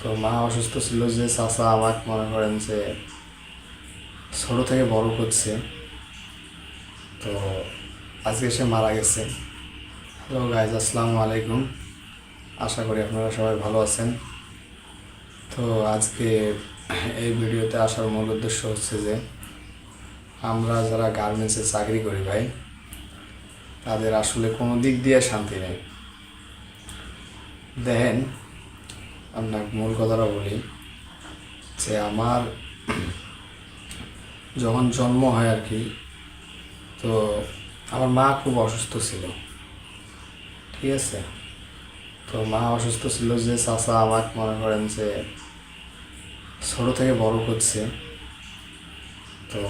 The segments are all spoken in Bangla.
তো মা অসুস্থ ছিল যে চাচা আমার মনে করেন যে ছোট থেকে বড় করছে। তো আজকে সে মারা গেছে। হ্যালো গাইজ আসসালামু আলাইকুম। আশা করি আপনারা সবাই ভালো আছেন। তো আজকে এই ভিডিওতে আসার মূল উদ্দেশ্য হচ্ছে যে আমরা যারা গার্মেন্টসে চাকরি করি ভাই, তাদের আসলে কোনো দিক দিয়ে শান্তি নেই। দেখেন আপনার মূল কথাটা বলি যে আমার যখন জন্ম হয় আর কি, তো আমার মা খুব অসুস্থ ছিল। ঠিক আছে? তো মা অসুস্থ ছিল যে চাচা আমার মনে করেন যে ছোট থেকে বড় করছে। তো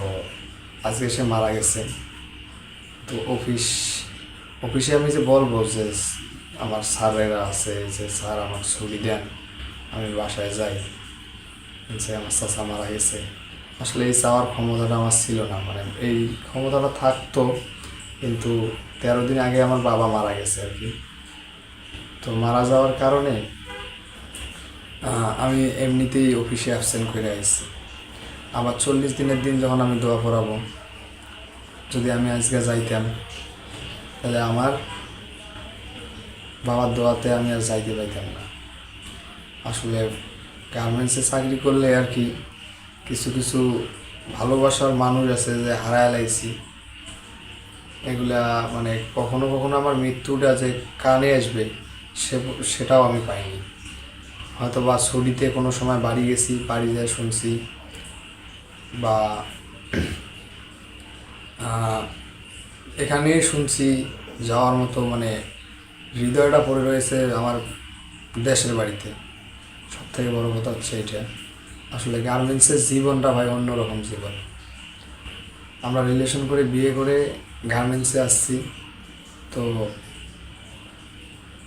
আজকে সে মারা গেছে। তো অফিস, অফিসে আমি যে বলব যে আমার স্যারেরা আছে, যে স্যার আমার ছুটি দেন। আমি বাসায় যাই। আমার চাচা মারা গেছে। আসলে এই চাওয়ার ক্ষমতাটা আমার ছিল না মানে এই ক্ষমতাটা থাকতো, কিন্তু তেরো দিন আগে আমার বাবা মারা গেছে আর কি। তো মারা যাওয়ার কারণে আমি এমনিতেই অফিসে অ্যাবসেন্ট করে আসছি আবার চল্লিশ দিনের দিন যখন আমি দোয়া পড়াবো, যদি আমি আজকে যাইতাম, তাহলে আমার বাবার দোয়াতে আমি আর যাইতে পাইতাম না। আসলে গার্মেন্টসে চাকরি করলে আর কি কিছু কিছু ভালোবাসার মানুষ আছে যে হারায় লাইছি। এগুলা মানে কখনো কখনো আমার মৃত্যুটা যে কানে আসবে, সে সেটাও আমি পাইনি। হয়তো বা ছুটিতে কোনো সময় বাড়ি গেছি, বাড়ি যায় শুনছি, বা এখানেই শুনছি যাওয়ার মতো মানে হৃদয়টা পড়ে রয়েছে আমার দেশের বাড়িতে। সব থেকে বড় কথা হচ্ছে এটা। আসলে গার্মেন্টসের জীবনটা ভাই অন্যরকম জীবন। আমরা রিলেশন করে বিয়ে করে গার্মেন্টসে আসছি। তো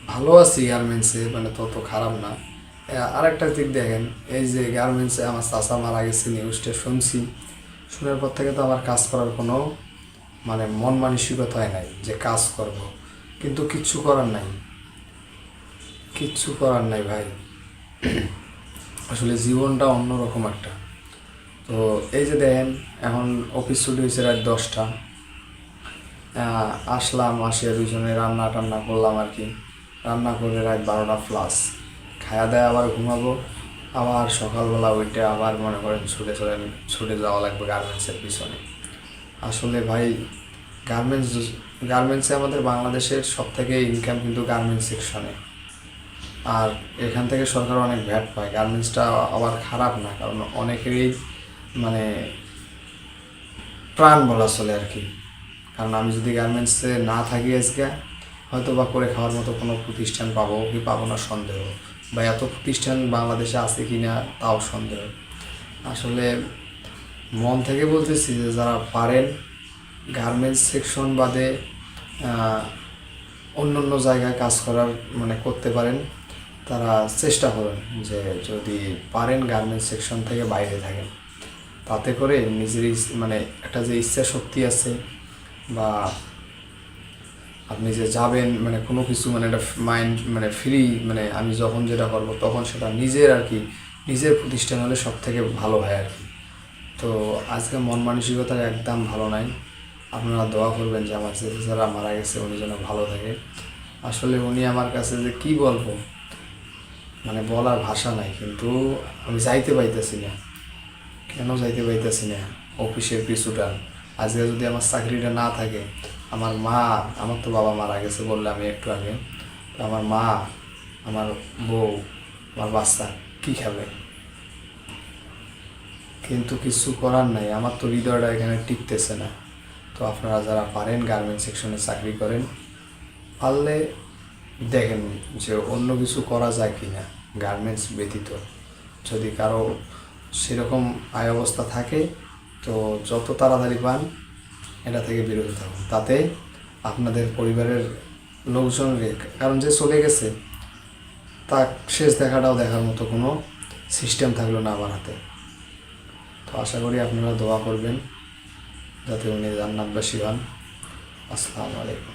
ভালো আছি গার্মেন্টসে মানে তত খারাপ না। আরেকটা দিক দেখেন, এই যে গার্মেন্টসে আমার চাচা মারা গেছে নিউজটা শুনছি। শোনার পর থেকে তো আমার কাজ করার কোনো মানে মন মানসিকতাই নাই যে কাজ করব। কিন্তু কিচ্ছু করার নাই। কিচ্ছু করার নাই ভাই। আসলে জীবনটা অন্যরকম একটা। তো এই যে দেখেন এখন অফিস ছুটি হয়েছে রাত দশটা। আসলাম আসে দুজনে রান্না টান্না করলাম আর কি। রান্না করে রাত বারোটা প্লাস খাওয়া দাওয়া আবার ঘুমাবো। আবার সকালবেলা উঠে আবার মনে করেন ছুটে চলে ছুটে যাওয়া লাগবে গার্মেন্টসের পিছনে। আসলে ভাই গার্মেন্টস গার্মেন্টসে আমাদের বাংলাদেশের সব থেকে ইনকাম কিন্তু গার্মেন্টস সেকশনে আর এখান থেকে সরকার অনেক ভ্যাট পায়। গার্মেন্টসটা আবার খারাপ না, কারণ অনেকেরই মানে প্রাণ বলা চলে আর কি। কারণ আমি যদি গার্মেন্টসে না থাকি আজকে হয়তো বা করে খাওয়ার মতো কোনো প্রতিষ্ঠান পাবো কি পাবো না সন্দেহ। বা এত প্রতিষ্ঠান বাংলাদেশে আছে কি না, তাও সন্দেহ। আসলে মন থেকে বলতেছি যে যারা পারেন, গার্মেন্টস সেকশন বাদে অন্য অন্য জায়গায় কাজ করার মানে করতে পারেন। তারা চেষ্টা করেন যে যদি পারেন গার্মেন্টস সেকশন থেকে বাইরে থাকেন। তাতে করে নিজের মানে একটা যে ইচ্ছা শক্তি আছে বা আপনি যে যাবেন মানে কোনো কিছু মানে একটা মাইন্ড মানে ফ্রি মানে আমি যখন যেটা করব তখন সেটা নিজের আর কি, নিজের প্রতিষ্ঠান হলে সব থেকে ভালো হয় আর কি। তো আজকে মন মানসিকতা একদম ভালো নাই। আপনারা দোয়া করবেন যে আমার যে যারা মারা গেছে উনি যেন ভালো থাকে। আসলে উনি আমার কাছে যে কি বলব মানে বলার ভাষা নাই, কিন্তু আমি যাইতে পাইতেছি না। কেন যাইতে পাইতেছি না? অফিসের পিছুটা আজকে যদি আমার চাকরিটা না থাকে, আমার মা, আমার তো বাবা মারা গেছে বললে আমি একটু আগে, তো আমার মা, আমার বউ, আমার বাচ্চা কি খাবে? কিন্তু কিছু করার নাই, আমার তো হৃদয়টা এখানে টিকতেছে না। তো আপনারা যারা পারেন গার্মেন্ট সেকশনে চাকরি করেন, পারলে দেখেন যে অন্য কিছু করা যায় কি না গার্মেন্টস ব্যতীত। যদি কারও সেরকম আয় অবস্থা থাকে, তো যত তাড়াতাড়ি পান, এটা থেকে বিরত থাকুন। তাতে আপনাদের পরিবারের লোকজন কারণ যে চলে গেছে তা শেষ দেখাটাও দেখার মতো কোনো সিস্টেম থাকল না আমার হাতে। তো আশা করি আপনারা দোয়া করবেন, যাতে উনি জান্নাতবাসী হন। আসসালামু আলাইকুম।